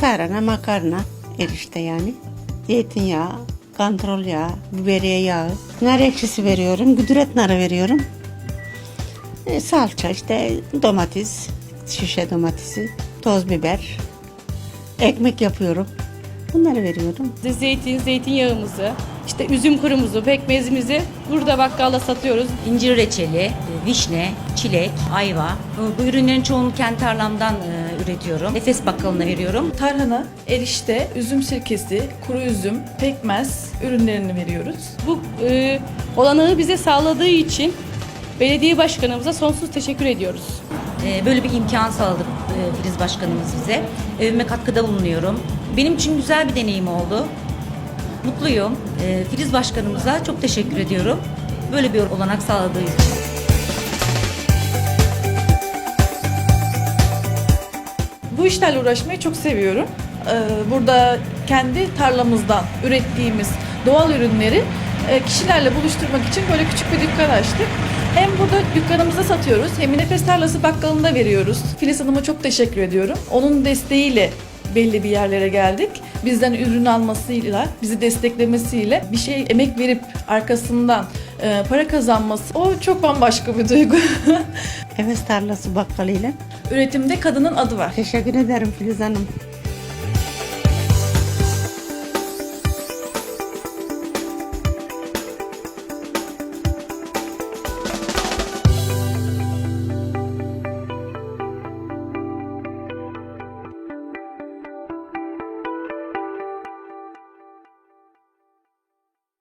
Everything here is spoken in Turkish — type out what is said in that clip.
Tarhana, makarna, erişte yani. Zeytinyağı, kontrol yağı, biberiye yağı. Nar ekşisi veriyorum, güdüret narı veriyorum. E, salça işte domates, şişe domatesi, toz biber. Ekmek yapıyorum. Bunları veriyorum. Zeytin, zeytinyağımızı, işte üzüm kurumuzu, pekmezimizi burada bakkalda satıyoruz. İncir reçeli, e, vişne, çilek, ayva. Bu- ürünlerin çoğunu kendi tarlamdan e, üretiyorum. Nefes bakkalına veriyorum. Tarhana, erişte, üzüm sirkesi, kuru üzüm, pekmez ürünlerini veriyoruz. Bu e, olanağı bize sağladığı için belediye başkanımıza sonsuz teşekkür ediyoruz. E, Böyle bir imkan sağladı e, Filiz Başkanımız bize. Evime katkıda bulunuyorum. Benim için güzel bir deneyim oldu. Mutluyum. E, Filiz Başkanımıza çok teşekkür ediyorum. Böyle bir olanak sağladığı için. Bu işlerle uğraşmayı çok seviyorum. Ee, Burada kendi tarlamızdan ürettiğimiz doğal ürünleri e, kişilerle buluşturmak için böyle küçük bir dükkan açtık. Hem burada dükkanımızda satıyoruz hem Nefes Tarlası bakkalında veriyoruz. Filiz Hanım'a çok teşekkür ediyorum. Onun desteğiyle belli bir yerlere geldik. Bizden ürün almasıyla, bizi desteklemesiyle bir şey emek verip arkasından e, para kazanması o çok bambaşka bir duygu. Heves tarlası bakkalıyla. Üretimde kadının adı var. Teşekkür ederim Filiz Hanım.